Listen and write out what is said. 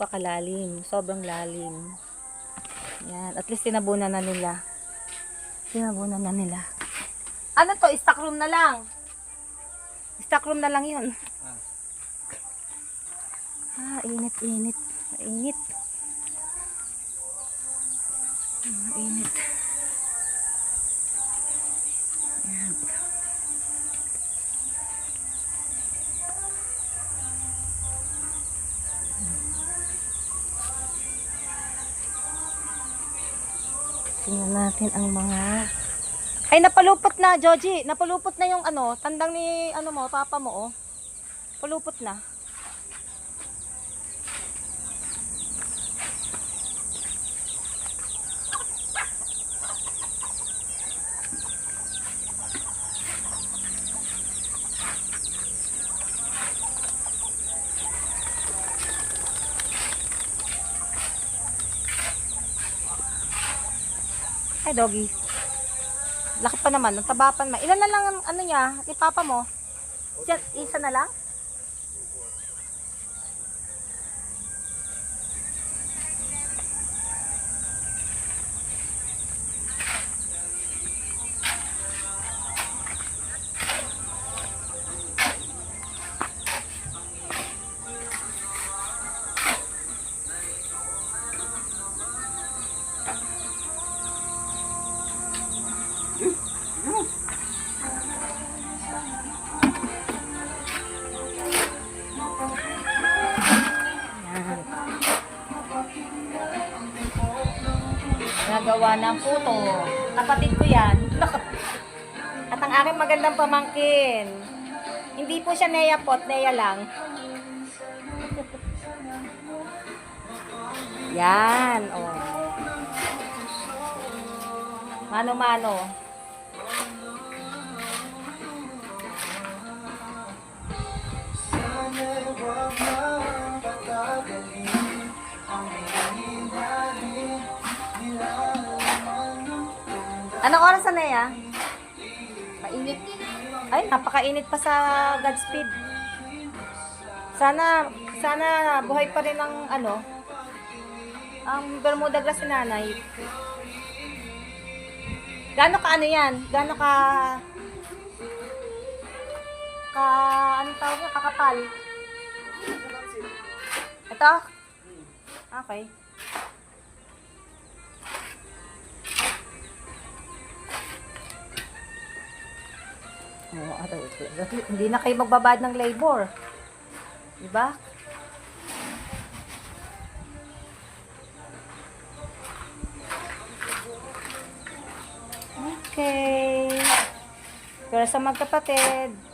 pa kalalim. Sobrang lalim. Yan. At least tinabunan na nila. Tinabunan na nila. Ano to? Stock room na lang. Stock room na lang yun. Ah, init, init. Mainit. Mainit. Yan. Tingnan natin ang mga... Ay, napalupot na, Joji. Napalupot na yung ano, tandang ni, ano mo, papa mo, oh. Palupot na. Ay, doggy. Laki pa naman, ang taba pa. Ilan na lang ang ano niya, ni papa mo? Isa, isa na lang? Nagawa ng puto. Kapatid ko yan. At ang aking magandang pamangkin. Hindi po siya Nea pot, Nea lang. Yan, oh. Mano-mano. Anong oras na Nea? Mainit. Ay, napakainit pa sa Godspeed. Sana, sana buhay pa rin ang ano, ang Bermuda grass ni nanay. Gaano ka ano yan? Gaano ka, ka, ano tawag nga, kakapal? Ito? Okay. Oo, ano, hindi na kayo magbabad ng labor. Diba? Okay. Pero sa magkapatid,